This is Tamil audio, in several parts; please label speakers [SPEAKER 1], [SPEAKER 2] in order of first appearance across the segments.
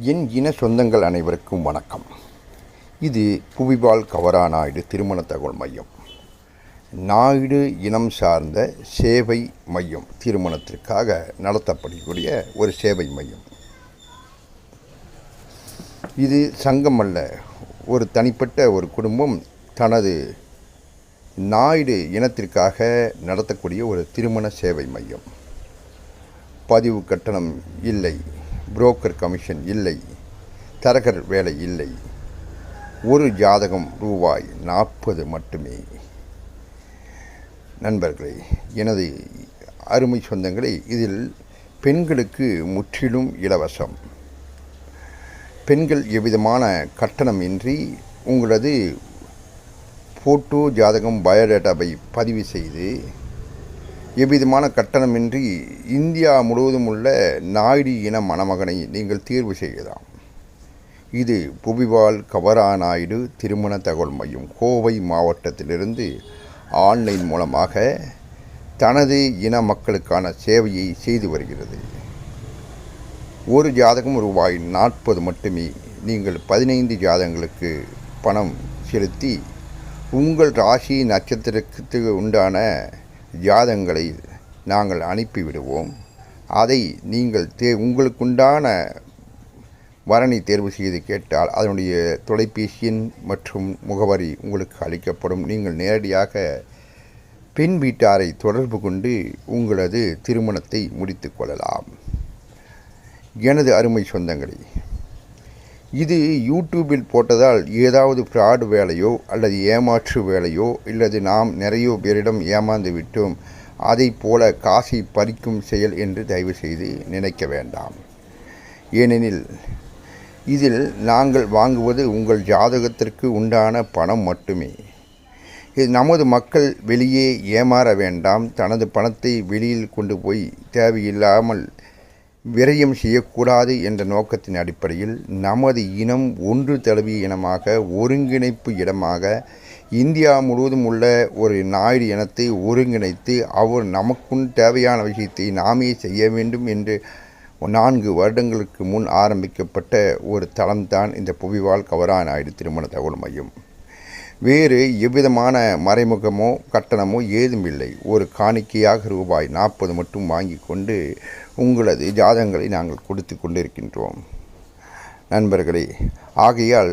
[SPEAKER 1] என் இன சொந்தங்கள் அனைவருக்கும் வணக்கம். இது புவிபால் கவரா நாயுடு திருமண தகவல் மையம். நாயுடு இனம் சார்ந்த சேவை மையம் திருமணத்திற்காக நடத்தப்படக்கூடிய ஒரு சேவை மையம். இது சங்கம் அல்ல ஒரு தனிப்பட்ட ஒரு குடும்பம் தனது நாயுடு இனத்திற்காக நடத்தக்கூடிய ஒரு திருமண சேவை மையம். பதிவு கட்டணம் இல்லை. புரோக்கர் கமிஷன் இல்லை. தரகர் வேலை இல்லை. ஒரு ஜாதகம் ரூபாய் நாற்பது மட்டுமே. நண்பர்களே எனது அருமை சொந்தங்களே இதில் பெண்களுக்கு முற்றிலும் இலவசம். பெண்கள் எவ்விதமான கட்டணம் இன்றி உங்களது ஃபோட்டோ ஜாதகம் பயோடேட்டாவை பதிவு செய்து எவ்விதமான கட்டணமின்றி இந்தியா முழுவதும் உள்ள நாயுடு இன மணமகனை நீங்கள் தேர்வு செய்யலாம். இது புவிவால் கவரா நாயுடு திருமண தகவல் மையம் கோவை மாவட்டத்திலிருந்து ஆன்லைன் மூலமாக தனது இன மக்களுக்கான சேவையை செய்து வருகிறது. ஒரு ஜாதகம் ரூபாய் நாற்பது மட்டுமே. நீங்கள் பதினைந்து ஜாதகங்களுக்கு பணம் செலுத்தி உங்கள் ராசி நட்சத்திரத்துக்கு உண்டான ஜாதங்களை நாங்கள் அனுப்பிவிடுவோம். அதை நீங்கள் தே உங்களுக்குண்டான வரணி தேர்வு செய்து கேட்டால் அதனுடைய தொலைபேசியின் மற்றும் முகவரி உங்களுக்கு அளிக்கப்படும். நீங்கள் நேரடியாக பெண் வீட்டாரை தொடர்பு கொண்டு உங்களது திருமணத்தை முடித்து கொள்ளலாம். எனது அருமை சொந்தங்களே இது யூடியூபில் போட்டதால் ஏதாவது ஃப்ராடு வேலையோ அல்லது ஏமாற்று வேலையோ இல்லது நாம் நிறைய பேரிடம் ஏமாந்து விட்டோம் அதை போல காசை பறிக்கும் செயல் என்று தயவு செய்து நினைக்க வேண்டாம். ஏனெனில் இதில் நாங்கள் வாங்குவது உங்கள் ஜாதகத்திற்கு உண்டான பணம் மட்டுமே. இது நமது மக்கள் வெளியே ஏமாற வேண்டாம் தனது பணத்தை வெளியில் கொண்டு போய் தேவையில்லாமல் விரயம் செய்யக்கூடாது என்ற நோக்கத்தின் அடிப்படையில் நமது இனம் ஒன்று தழுவிய இனமாக ஒருங்கிணைப்பு இடமாக இந்தியா முழுவதும் உள்ள ஒரு நாயுடு இனத்தை ஒருங்கிணைத்து அவர் நமக்குன் தேவையான விஷயத்தை நாமே செய்ய வேண்டும் என்று நான்கு வருடங்களுக்கு முன் ஆரம்பிக்கப்பட்ட ஒரு தளம்தான் இந்த புவிவால் கவரா நாயுடு திருமண தகவல் மையம். வேறு எவ்விதமான மறைமுகமோ கட்டணமோ ஏதும் இல்லை ஒரு காணிக்கையாக ரூபாய் நாற்பது மட்டும் வாங்கி கொண்டு உங்களது ஜாதகங்களை நாங்கள் கொடுத்து கொண்டிருக்கின்றோம். நண்பர்களே ஆகையால்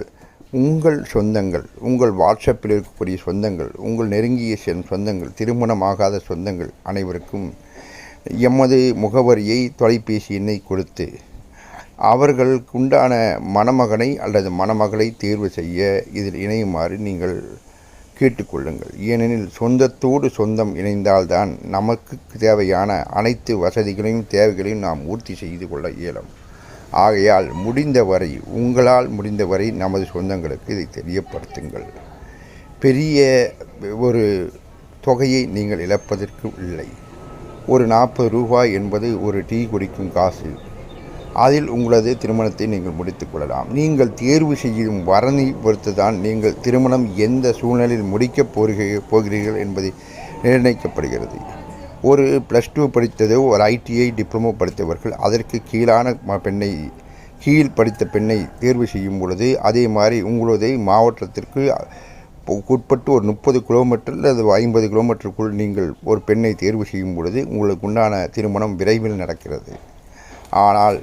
[SPEAKER 1] உங்கள் சொந்தங்கள் உங்கள் வாட்ஸ்அப்பில் இருக்கக்கூடிய சொந்தங்கள் உங்கள் நெருங்கிய சென் சொந்தங்கள் திருமணமாகாத சொந்தங்கள் அனைவருக்கும் எமது முகவரியை தொலைபேசி எண்ணை கொடுத்து அவர்களுக்குண்டான மணமகனை அல்லது மணமகளை தேர்வு செய்ய இதில் இணையுமாறு நீங்கள் கேட்டுக்கொள்ளுங்கள். ஏனெனில் சொந்தத்தோடு சொந்தம் இணைந்தால்தான் நமக்கு தேவையான அனைத்து வசதிகளையும் தேவைகளையும் நாம் பூர்த்தி செய்து கொள்ள இயலும். ஆகையால் முடிந்தவரை உங்களால் முடிந்தவரை நமது சொந்தங்களுக்கு இதை தெரியப்படுத்துங்கள். பெரிய ஒரு தொகையை நீங்கள் இழப்பதற்கு இல்லை. ஒரு நாற்பது ரூபாய் என்பது ஒரு டீ குடிக்கும் காசு. அதில் உங்களது திருமணத்தை நீங்கள் முடித்துக் கொள்ளலாம். நீங்கள் தேர்வு செய்யும் வரனை பொறுத்து தான் நீங்கள் திருமணம் எந்த சூழ்நிலையில் முடிக்கப் போகிறீர்கள் போகிறீர்கள் என்பதை நிர்ணயிக்கப்படுகிறது. ஒரு ப்ளஸ் டூ படித்ததோ ஒரு ஐடிஐ டிப்ளமோ படித்தவர்கள் அதற்கு கீழான ம- பெண்ணை கீழ் படித்த பெண்ணை தேர்வு செய்யும் பொழுது அதே மாதிரி உங்களது மாவட்டத்திற்கு உட்பட்டு ஒரு முப்பது கிலோமீட்டர் அல்லது ஐம்பது கிலோமீட்டருக்குள் நீங்கள் ஒரு பெண்ணை தேர்வு செய்யும் பொழுது உங்களுக்கு உண்டான திருமணம் விரைவில் நடக்கிறது. ஆனால்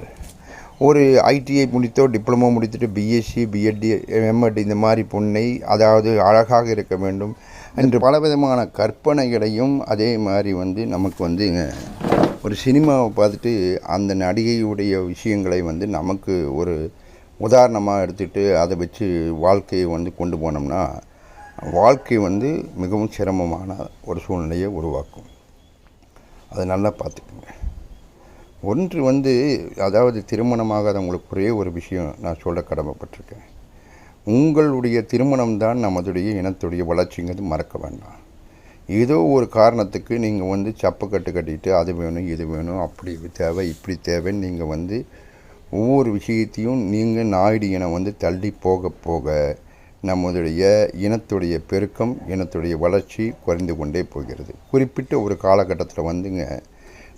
[SPEAKER 1] ஒரு ஐடிஐ முடித்தோ டிப்ளமோ முடித்துட்டு பிஎஸ்சி பிஎட் எம்எட் இந்த மாதிரி பொண்ணை அதாவது அழகாக இருக்க வேண்டும் என்று பலவிதமான கற்பனைகளையும் அதே மாதிரி வந்து நமக்கு வந்து ஒரு சினிமாவை பார்த்துட்டு அந்த நடிகையுடைய விஷயங்களை வந்து நமக்கு ஒரு உதாரணமாக எடுத்துகிட்டு அதை வச்சு வாழ்க்கையை வந்து கொண்டு போனோம்னா வாழ்க்கை வந்து மிகவும் சிரமமான ஒரு சூழ்நிலையை உருவாக்கும். அதை நல்லா பார்த்துக்குங்க. ஒன்று வந்து அதாவது திருமணமாகாதவங்களுக்கு ஒரே ஒரு விஷயம் நான் சொல்ல கடமைப்பட்டிருக்கேன். உங்களுடைய திருமணம் தான் நமதுடைய இனத்துடைய வளர்ச்சிங்கிறது மறக்க வேண்டாம். ஏதோ ஒரு காரணத்துக்கு நீங்கள் வந்து சப்பக்கட்டு கட்டிட்டு அது வேணும் இது வேணும் அப்படி தேவை இப்படி தேவைன்னு நீங்கள் வந்து ஒவ்வொரு விஷயத்தையும் நீங்கள் நாயுடு இனம் வந்து தள்ளி போக போக நம்முடைய இனத்துடைய பெருக்கம் இனத்துடைய வளர்ச்சி குறைந்து கொண்டே போகிறது. குறிப்பிட்ட ஒரு காலகட்டத்தில் வந்துங்க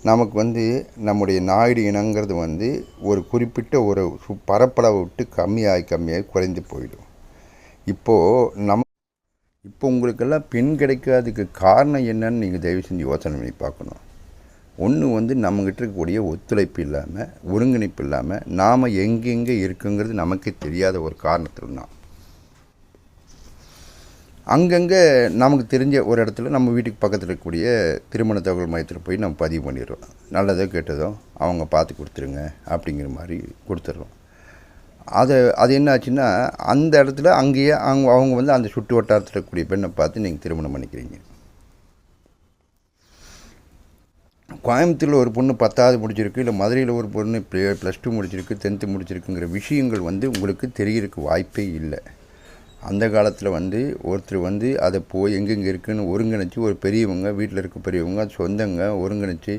[SPEAKER 1] நமக்கு வந்து நம்முடைய நாயுடு இனங்கிறது வந்து ஒரு குறிப்பிட்ட ஒரு பரப்பளவை விட்டு கம்மியாகி கம்மியாகி குறைந்து போயிடும். இப்போது நம்ம இப்போ உங்களுக்கெல்லாம் பெண் கிடைக்காததுக்கு காரணம் என்னன்னு நீங்கள் தயவு செஞ்சு யோசனை பண்ணி பார்க்கணும். ஒன்று வந்து நம்மக்கிட்ட இருக்கக்கூடிய ஒத்துழைப்பு இல்லாமல் ஒருங்கிணைப்பு இல்லாமல் நாம் எங்கெங்கே இருக்குங்கிறது நமக்கே தெரியாத ஒரு காரணத்தில் தான் அங்கங்கே நமக்கு தெரிஞ்ச ஒரு இடத்துல நம்ம வீட்டுக்கு பக்கத்தில் இருக்கக்கூடிய திருமண தகவல் மையத்தில் போய் நம்ம பதிவு பண்ணிடுறோம். நல்லதோ கெட்டதோ அவங்க பார்த்து கொடுத்துருங்க அப்படிங்கிற மாதிரி கொடுத்துட்றோம். அதை அது என்ன ஆச்சுன்னா அந்த இடத்துல அங்கேயே அவங்க அவங்க வந்து அந்த சுற்று வட்டாரத்தில் இருக்கக்கூடிய பெண்ணை பார்த்து நீங்கள் திருமணம் பண்ணிக்கிறீங்க. கோயம்புத்தூரில் ஒரு பொண்ணு பத்தாவது முடிச்சிருக்கு இல்லை மதுரையில் ஒரு பொண்ணு ப்ளஸ் டூ முடிச்சிருக்கு டென்த்து முடிச்சிருக்குங்கிற விஷயங்கள் வந்து உங்களுக்கு தெரிகிறதுக்கு வாய்ப்பே இல்லை. அந்த காலத்தில் வந்து ஒருத்தர் வந்து அதை போய் எங்கெங்கே இருக்குதுன்னு ஒருங்கிணைச்சி ஒரு பெரியவங்க வீட்டில் இருக்க பெரியவங்க சொந்தங்க ஒருங்கிணைச்சி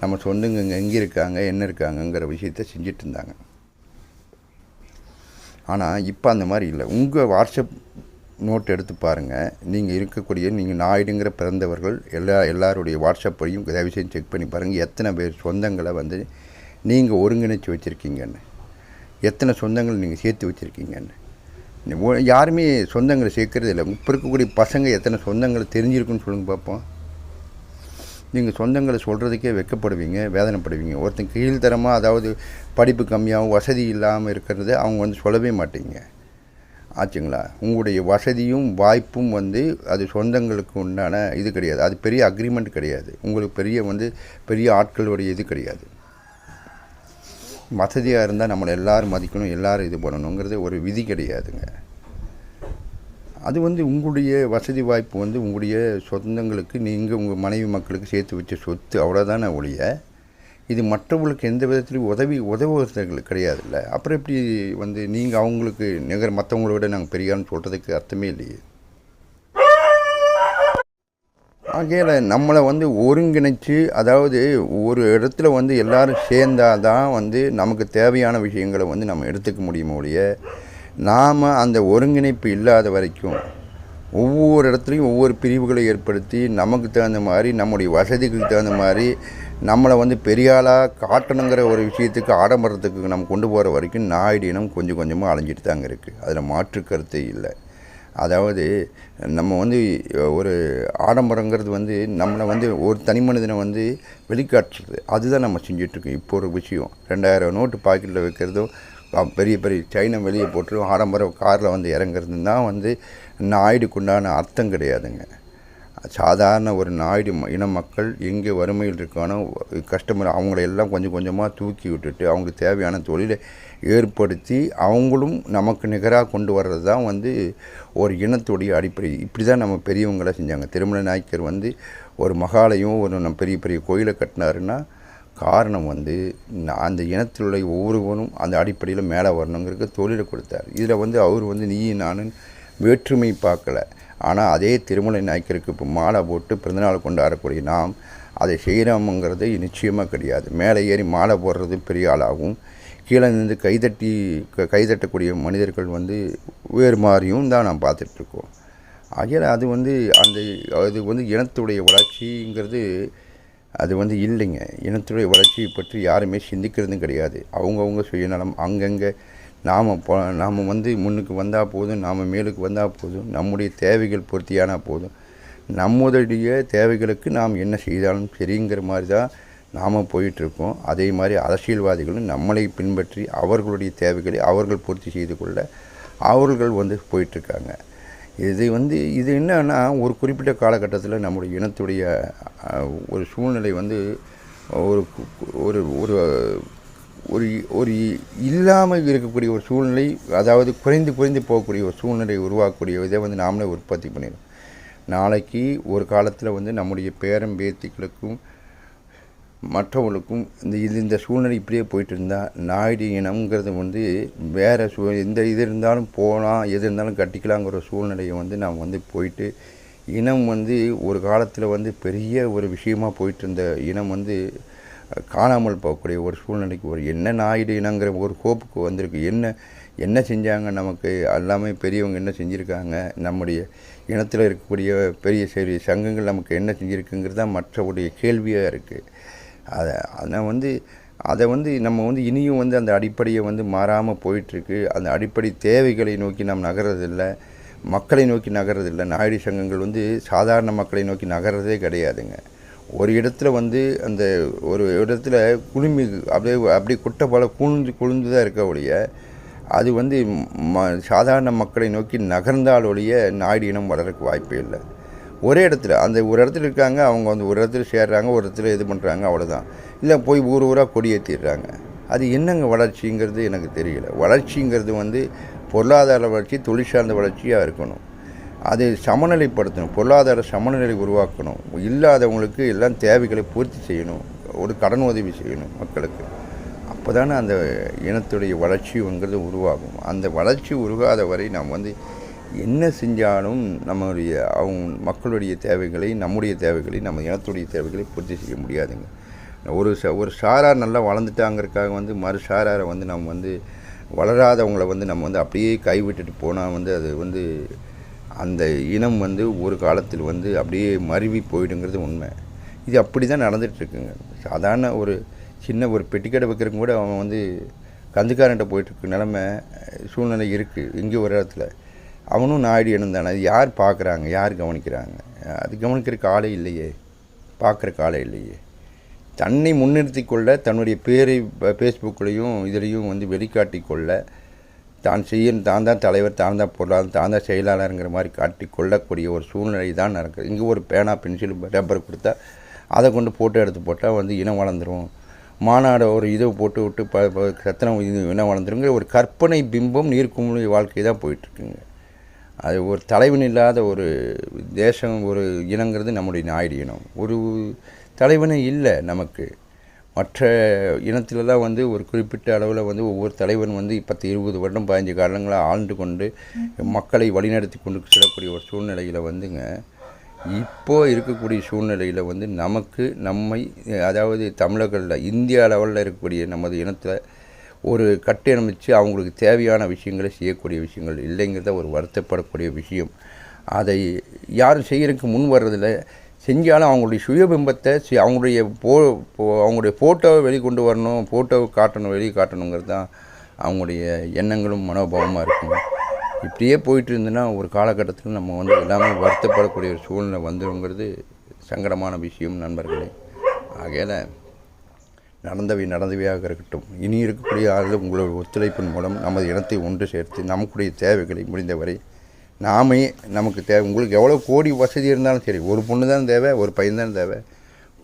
[SPEAKER 1] நம்ம சொந்தங்க இங்கே எங்கே இருக்காங்க என்ன இருக்காங்கங்கிற விஷயத்த செஞ்சுட்டு இருந்தாங்க. ஆனால் இப்போ அந்த மாதிரி இல்லை. உங்கள் வாட்ஸ்அப் நோட் எடுத்து பாருங்கள் நீங்கள் இருக்கக்கூடிய நீங்கள் நாயுடுங்கிற பிறந்தவர்கள் எல்லா எல்லாருடைய வாட்ஸ்அப்பையும் தயவு செஞ்சு செக் பண்ணி பாருங்கள் எத்தனை பேர் சொந்தங்களை வந்து நீங்கள் ஒருங்கிணைச்சி வச்சுருக்கீங்கன்னு. எத்தனை சொந்தங்கள் நீங்கள் சேர்த்து வச்சுருக்கீங்கன்னு. யாருமே சொந்தங்களை சேர்க்கறது இல்லை. இப்போ இருக்கக்கூடிய பசங்க எத்தனை சொந்தங்களை தெரிஞ்சிருக்குன்னு சொல்லுங்க பார்ப்போம் நீங்கள் சொந்தங்களை சொல்கிறதுக்கே வெக்கப்படுவீங்க வேதனைப்படுவீங்க. ஒருத்தன் கீழ்த்தரமாக அதாவது படிப்பு கம்மியாகவும் வசதி இல்லாமல் இருக்கிறத அவங்க வந்து சொல்லவே மாட்டீங்க. ஆச்சுங்களா? உங்களுடைய வசதியும் வாய்ப்பும் வந்து அது சொந்தங்களுக்கு உண்டான இது கிடையாது. அது பெரிய அக்ரிமெண்ட் கிடையாது. உங்களுக்கு பெரிய வந்து பெரிய ஆட்களுடைய இது கிடையாது. வசதியாக இருந்தால் நம்மளை எல்லோரும் மதிக்கணும் எல்லோரும் இது பண்ணணுங்கிறது ஒரு விதி கிடையாதுங்க. அது வந்து உங்களுடைய வசதி வாய்ப்பு வந்து உங்களுடைய சொந்தங்களுக்கு நீங்கள் உங்கள் மனைவி மக்களுக்கு சேர்த்து வச்ச சொத்து அவ்வளோதானே ஒழிய இது மற்றவங்களுக்கு எந்த விதத்துலையும் உதவி உதவுவதற்கு கிடையாதுல்ல. அப்புறம் எப்படி வந்து நீங்கள் அவங்களுக்கு நிகர் மற்றவங்கள விட நாங்கள் பெரியான்னு சொல்கிறதுக்கு அர்த்தமே இல்லையே. ஆகையில் நம்மளை வந்து ஒருங்கிணைச்சு அதாவது ஒரு இடத்துல வந்து எல்லோரும் சேர்ந்தாதான் தான் வந்து நமக்கு தேவையான விஷயங்களை வந்து நம்ம எடுத்துக்க முடியுமோ ஒழிய நாம் அந்த ஒருங்கிணைப்பு இல்லாத வரைக்கும் ஒவ்வொரு இடத்துலையும் ஒவ்வொரு பிரிவுகளை ஏற்படுத்தி நமக்கு தகுந்த மாதிரி நம்முடைய வசதிக்கு தகுந்த மாதிரி நம்மளை வந்து பெரிய ஆளாக காட்டணுங்கிற ஒரு விஷயத்துக்கு ஆடம்பரத்துக்கு நம்ம கொண்டு போகிற வரைக்கும் நாயுடு இனம் கொஞ்சம் கொஞ்சமாக அலைஞ்சிட்டு தாங்க இருக்குது அதில் மாற்று கருத்தே இல்லை. அதாவது நம்ம வந்து ஒரு ஆடம்பரங்கிறது வந்து நம்மளை வந்து ஒரு தனி மனிதனை வந்து வெளிக்காட்டுறது அதுதான் நம்ம செஞ்சிட்ருக்கோம். இப்போ ஒரு விஷயம் ரெண்டாயிரம் நோட்டு பாக்கெட்டில் வைக்கிறதும் பெரிய பெரிய சைனை வெளியே போட்டு ஆடம்பரம் காரில் வந்து இறங்குறது தான் வந்து நாயுடுக்குண்டான அர்த்தம் கிடையாதுங்க. சாதாரண ஒரு நாயுடு ம- இன மக்கள் எங்கே வறுமையில் இருக்கானோ கஸ்டமர் அவங்கள எல்லாம் கொஞ்சம் கொஞ்சமாக தூக்கி விட்டுட்டு அவங்களுக்கு தேவையான தொழிலை ஏற்படுத்தி அவங்களும் நமக்கு நிகராக கொண்டு வர்றது தான் வந்து ஒரு இனத்துடைய அடிப்படை. இப்படி தான் நம்ம பெரியவங்களாம் செஞ்சாங்க. திருமண நாயக்கர் வந்து ஒரு மகாலையும் ஒரு நம்ம பெரிய பெரிய கோயிலை கட்டினாருன்னா காரணம் வந்து அந்த இனத்தில் உள்ள ஒவ்வொருவனும் அந்த அடிப்படையில் மேலே வரணுங்கிறதுக்கு தொழிலை கொடுத்தார். இதில் வந்து அவர் வந்து நீ நானும் வேற்றுமை பார்க்கல. ஆனால் அதே திருமலை நாயக்கருக்கு இப்போ மாலை போட்டு பிறந்தநாள் கொண்டாடக்கூடிய நாம் அதை செய்கிறோமுங்கிறது நிச்சயமாக கிடையாது. மேலே ஏறி மாலை போடுறது பெரிய ஆளாகும். கீழே நின்று கைதட்டி க- கைதட்டக்கூடிய மனிதர்கள் வந்து வேறு மாதிரியும் தான் நாம் பார்த்துட்ருக்கோம். ஆகையால் அது வந்து அந்த அது வந்து இனத்துடைய வளர்ச்சிங்கிறது அது வந்து இல்லைங்க. இனத்துடைய வளர்ச்சியை பற்றி யாருமே சிந்திக்கிறதும் கிடையாது. அவங்கவுங்க சுயநலம் அங்கங்கே நாம் போ நாம் வந்து முன்னுக்கு வந்தால் போதும் நாம் மேலுக்கு வந்தால் போதும் நம்முடைய தேவைகள் பூர்த்தியானால் போதும். நம்முடைய தேவைகளுக்கு நாம் என்ன செய்தாலும் சரிங்கிற மாதிரி தான் நாம் போயிட்டுருக்கோம். அதே மாதிரி அரசியல்வாதிகளும் நம்மளை பின்பற்றி அவர்களுடைய தேவைகளை அவர்கள் பூர்த்தி செய்து கொள்ள அவர்கள் வந்து போயிட்டுருக்காங்க. இது வந்து இது என்னன்னா ஒரு குறிப்பிட்ட காலகட்டத்தில் நம்முடைய இனத்துடைய ஒரு சூழ்நிலை வந்து ஒரு ஒரு ஒரு ஒரு ஒரு இல்லாமல் இருக்கக்கூடிய ஒரு சூழ்நிலை அதாவது குறைந்து குறைந்து போகக்கூடிய ஒரு சூழ்நிலை உருவாக்கக்கூடிய இதை வந்து நாமளே உற்பத்தி பண்ணிடும் நாளைக்கு ஒரு காலத்தில் வந்து நம்முடைய பேரம் பேத்திகளுக்கும் மற்றவங்களுக்கும் இந்த இது இந்த சூழ்நிலை இப்படியே போயிட்டு இருந்தால் நாயுடு இனம்ங்கிறது வந்து வேறு சூ எந்த இது இருந்தாலும் போகலாம் எது இருந்தாலும் கட்டிக்கலாங்கிற சூழ்நிலையை வந்து நாம் வந்து போயிட்டு இனம் வந்து ஒரு காலத்தில் வந்து பெரிய ஒரு விஷயமா போயிட்டு இருந்த இனம் வந்து காணாமல் போகக்கூடிய ஒரு சூழ்நிலைக்கு ஒரு என்ன நாயுடு இனங்கிற ஒரு கோப்புக்கு வந்திருக்கு. என்ன என்ன செஞ்சாங்க நமக்கு? எல்லாமே பெரியவங்க என்ன செஞ்சுருக்காங்க? நம்முடைய இனத்தில் இருக்கக்கூடிய பெரிய பெரிய சங்கங்கள் நமக்கு என்ன செஞ்சுருக்குங்கிறது தான் மற்றவுடைய கேள்வியாக இருக்குது அதை அதை வந்து அதை வந்து நம்ம வந்து இனியும் வந்து அந்த அடிப்படையை வந்து மாறாமல் போயிட்டுருக்கு அந்த அடிப்படை தேவைகளை நோக்கி நாம் நகர்றதில்லை. மக்களை நோக்கி நகர்றதில்லை. நாயுடு சங்கங்கள் வந்து சாதாரண மக்களை நோக்கி நகர்றதே கிடையாதுங்க. ஒரு இடத்துல வந்து அந்த ஒரு இடத்துல குழுமி அப்படியே அப்படியே குட்டை போல குழுந்து குளிந்து தான் இருக்க ஒழிய அது வந்து ம சாதாரண மக்களை நோக்கி நகர்ந்தால் ஒழிய நாடு இனம் வளரக்கு வாய்ப்பே இல்லை. ஒரே இடத்துல அந்த ஒரு இடத்துல இருக்காங்க அவங்க வந்து ஒரு இடத்துல சேர்றாங்க ஒரு இடத்துல இது பண்ணுறாங்க அவ்வளோதான் இல்லை போய் ஊர் ஊராக கொடியேற்றிடுறாங்க அது என்னங்க வளர்ச்சிங்கிறது எனக்கு தெரியல. வளர்ச்சிங்கிறது வந்து பொருளாதார வளர்ச்சி தொழில் சார்ந்த வளர்ச்சியாக இருக்கணும். அதை சமநிலைப்படுத்தணும் பொருளாதார சமநிலை உருவாக்கணும். இல்லாதவங்களுக்கு எல்லாம் தேவைகளை பூர்த்தி செய்யணும் ஒரு கடன் உதவி செய்யணும் மக்களுக்கு. அப்போ தானே அந்த இனத்துடைய வளர்ச்சிங்கிறது உருவாகும். அந்த வளர்ச்சி உருகாத வரை நாம் வந்து என்ன செஞ்சாலும் நம்மளுடைய அவங்க மக்களுடைய தேவைகளை நம்முடைய தேவைகளை நம்ம இனத்துடைய தேவைகளை பூர்த்தி செய்ய முடியாதுங்க. ஒரு ச ஒரு சாரார் நல்லா வளர்ந்துட்டாங்கிறதுக்காக வந்து மறு சாராரை வந்து நம்ம வந்து வளராதவங்களை வந்து நம்ம வந்து அப்படியே கைவிட்டுட்டு போனால் வந்து அது வந்து அந்த இனம் வந்து ஒரு காலத்தில் வந்து அப்படியே மருவி போயிடுங்கிறது உண்மை. இது அப்படி தான் நடந்துகிட்ருக்குங்க. சாதாரண ஒரு சின்ன ஒரு பெட்டிக்கடை வைக்கிறதுக்கு கூட அவன் வந்து கந்துக்காரன்ட்ட போயிட்டுருக்கு நிலமை சூழ்நிலை இருக்குது இங்கே ஒரு இடத்துல. அவனும் நாயுடு இனம் அது யார் பார்க்குறாங்க? யார் கவனிக்கிறாங்க? அது கவனிக்கிற ஆளே இல்லையே. பார்க்குறக்கு ஆளே இல்லையே. தன்னை முன்னிறுத்தி கொள்ள தன்னுடைய பேரை ஃபேஸ்புக்லேயும் இதுலேயும் வந்து வெளிக்காட்டி கொள்ள தான் செய்யும் தான் தான் தலைவர் தான் தான் பொருளாதாரம் தான் தான் செயலாளருங்கிற மாதிரி காட்டி கொள்ளக்கூடிய ஒரு சூழ்நிலை தான் நடக்குது. இங்கே ஒரு பேனா பென்சில் ரப்பர் கொடுத்தா அதை கொண்டு ஃபோட்டோ எடுத்து போட்டால் வந்து இனம் வளர்ந்துரும். மாநாடு ஒரு இதை போட்டு விட்டு ப- சத்தனம் இது இனம் வளர்ந்துருங்கிற ஒரு கற்பனை பிம்பம் நீர்க்குமிழி வாழ்க்கை தான் போயிட்டுருக்குங்க. அது ஒரு தலைவன் இல்லாத ஒரு தேசம் ஒரு இனங்கிறது நம்முடைய நாயுடு இனம். ஒரு தலைவனே இல்லை நமக்கு. மற்ற இனத்திலலாம் வந்து ஒரு குறிப்பிட்ட அளவில் வந்து ஒவ்வொரு தலைவன் வந்து பத்து இருபது வருடம் பதினஞ்சு காலங்களாக ஆழ்ந்து கொண்டு மக்களை வழிநடத்தி கொண்டு செல்லக்கூடிய ஒரு சூழ்நிலையில் வந்துங்க. இப்போ இருக்கக்கூடிய சூழ்நிலையில் வந்து நமக்கு நம்மை அதாவது தமிழர்களில் இந்திய லெவலில் இருக்கக்கூடிய நமது இனத்தில் ஒரு கட்டமைச்சு அவங்களுக்கு தேவையான விஷயங்களை செய்யக்கூடிய விஷயங்கள் இல்லைங்கிறத ஒரு வருத்தப்படக்கூடிய விஷயம். அதை யாரும் செய்கிறதுக்கு முன் வர்றதில்லை. செஞ்சாலும் அவங்களுடைய சுயபிம்பத்தை சி- அவங்களுடைய போ அவங்களுடைய ஃபோட்டோவை வெளிக்கொண்டு வரணும் ஃபோட்டோவை காட்டணும் வெளியே காட்டணுங்கிறது தான் அவங்களுடைய எண்ணங்களும் மனோபாவமாக இருக்கும். இப்படியே போயிட்டு இருந்ததுன்னா ஒரு காலகட்டத்தில் நம்ம வந்து எல்லாமே வருத்தப்படக்கூடிய ஒரு சூழ்நிலை வந்துருங்கிறது சங்கடமான விஷயம் நண்பர்களே. ஆகையில் நடந்தவை நடந்தவையாக இருக்கட்டும். இனி இருக்கக்கூடிய ஆளுகள் உங்களோட ஒத்துழைப்பின் மூலம் நமது இனத்தை ஒன்று சேர்த்து நமக்குடைய தேவைகளை முடிந்தவரை நாமே நமக்கு தேவை. உங்களுக்கு எவ்வளோ கோடி வசதி இருந்தாலும் சரி ஒரு பொண்ணு தான் தேவை ஒரு பையன் தான் தேவை.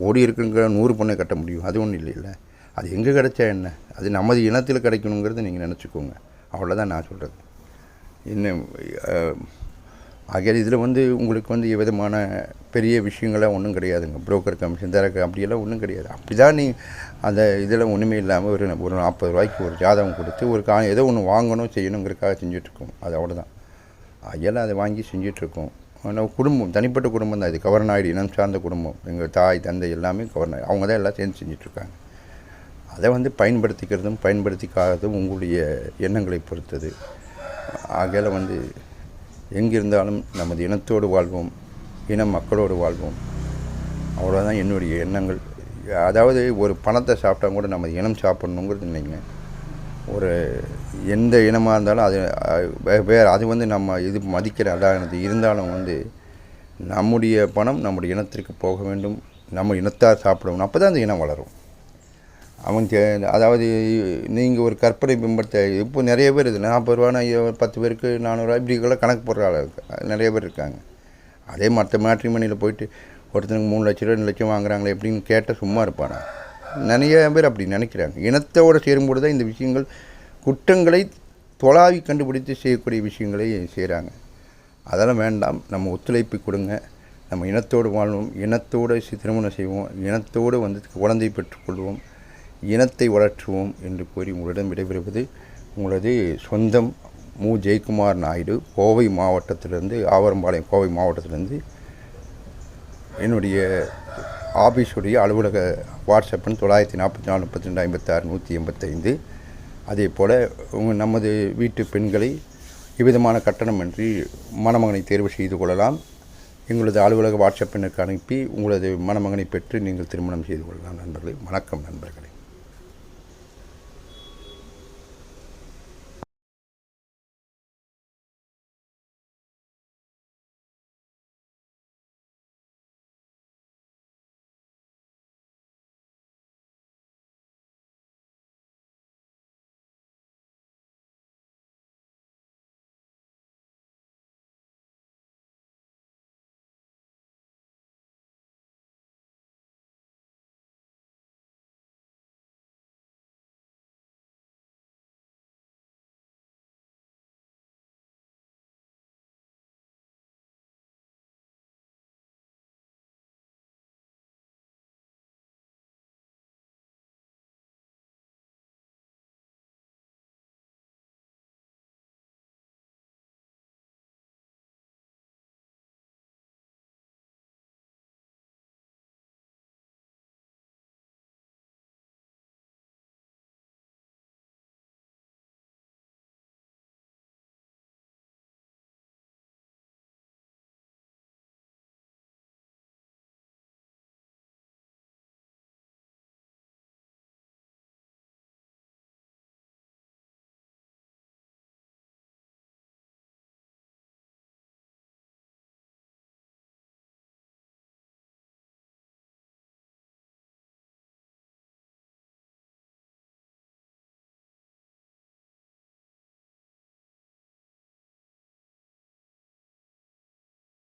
[SPEAKER 1] ஓடி இருக்குங்கிற நூறு பொண்ணை கட்ட முடியும். அது ஒன்றும் இல்லைல்ல. அது எங்கே கிடைச்சா என்ன? அது நமது இனத்தில் கிடைக்கணுங்கிறத நீங்கள் நினச்சிக்கோங்க. அவ்வளோதான் நான் சொல்கிறது இன்னும் ஆகிய இதில் வந்து உங்களுக்கு வந்து விதமான பெரிய விஷயங்கள்லாம் ஒன்றும் கிடையாதுங்க. புரோக்கர் கமிஷன் தரக்கு அப்படியெல்லாம் ஒன்றும் கிடையாது. அப்படி தான் நீ அந்த இதில் ஒன்றுமே இல்லாமல் ஒரு ஒரு நாற்பது ரூபாய்க்கு ஒரு ஜாதகம் கொடுத்து ஒரு கா ஏதோ ஒன்று வாங்கணும் செய்யணுங்கிறக்காக செஞ்சுட்ருக்கோம் அது அவ்வளோதான் ஆகையால் அதை வாங்கி செஞ்சிட்ருக்கோம். ஆனால் குடும்பம் தனிப்பட்ட குடும்பம் தான் இது. கவர்நாயுடு இனம் சார்ந்த குடும்பம். எங்கள் தாய் தந்தை எல்லாமே கவர்நாயுடு அவங்க தான் எல்லாம் சேர்ந்து செஞ்சிட்ருக்காங்க. அதை வந்து பயன்படுத்திக்கிறதும் பயன்படுத்திக்காததும் உங்களுடைய எண்ணங்களை பொறுத்தது. ஆகையில் வந்து எங்கிருந்தாலும் நமது இனத்தோடு வாழ்வோம் இன மக்களோடு வாழ்வோம். அவ்வளோதான் என்னுடைய எண்ணங்கள். அதாவது ஒரு பணத்தை சாப்பிட்டா கூட நமது இனம் சாப்பிட்ணுங்கிறது இல்லைங்க. ஒரு எந்த இனமாக இருந்தாலும் அது வே- வேறு அது வந்து நம்ம இது மதிக்கிற அதானது இருந்தாலும் வந்து நம்முடைய பணம் நம்முடைய இனத்திற்கு போக வேண்டும். நம்ம இனத்தார் சாப்பிடணும் அப்போ தான் அந்த இனம் வளரும். அவங்க அதாவது நீங்கள் ஒரு கற்பனை பிம்பத்தை இப்போ நிறைய பேர் இது நாற்பது ரூபானா பத்து பேருக்கு நானூறுரூவா இப்படிக்கெல்லாம் கணக்கு போடுற ஆள் நிறைய பேர் இருக்காங்க. அதே மற்ற மேட்ரிமணியில் போயிட்டு ஒருத்தனுக்கு மூணு லட்சம் ரெண்டு லட்சம் வாங்குறாங்களே எப்படின்னு கேட்டால் சும்மா இருப்பானா? நிறைய பேர் அப்படி நினைக்கிறாங்க. இனத்தோடு சேரும்போது தான் இந்த விஷயங்கள் குற்றங்களை தொலாவி கண்டுபிடித்து செய்யக்கூடிய விஷயங்களை செய்கிறாங்க அதெல்லாம் வேண்டாம். நம்ம ஒத்துழைப்பு கொடுங்க. நம்ம இனத்தோடு வாழ்வோம். இனத்தோடு திருமணம் செய்வோம். இனத்தோடு வந்து குழந்தை பெற்றுக்கொள்வோம் இனத்தை வளர்த்துவோம் என்று கூறி உங்களிடம் விடைபெறுவது உங்களது சொந்தம் மு. ஜெயக்குமார் நாயுடு கோவை மாவட்டத்திலிருந்து ஆவரம்பாளையம் கோவை மாவட்டத்திலிருந்து என்னுடைய ஆஃபீஸுடைய அலுவலக வாட்ஸ்அப்னு தொள்ளாயிரத்தி நாற்பத்தி நாலு முப்பத்தி ரெண்டு ஐம்பத்தாறு நூற்றி எண்பத்தைந்து. அதே போல் உங்கள் நமது வீட்டு பெண்களை எவ்விதமான கட்டணமின்றி மணமகனை தேர்வு செய்து கொள்ளலாம். எங்களது அலுவலக வாட்ஸ்அப் எண்ணுக்கு அனுப்பி உங்களது மணமகனை பெற்று நீங்கள் திருமணம் செய்து கொள்ளலாம். நண்பர்களே வணக்கம் நண்பர்களே.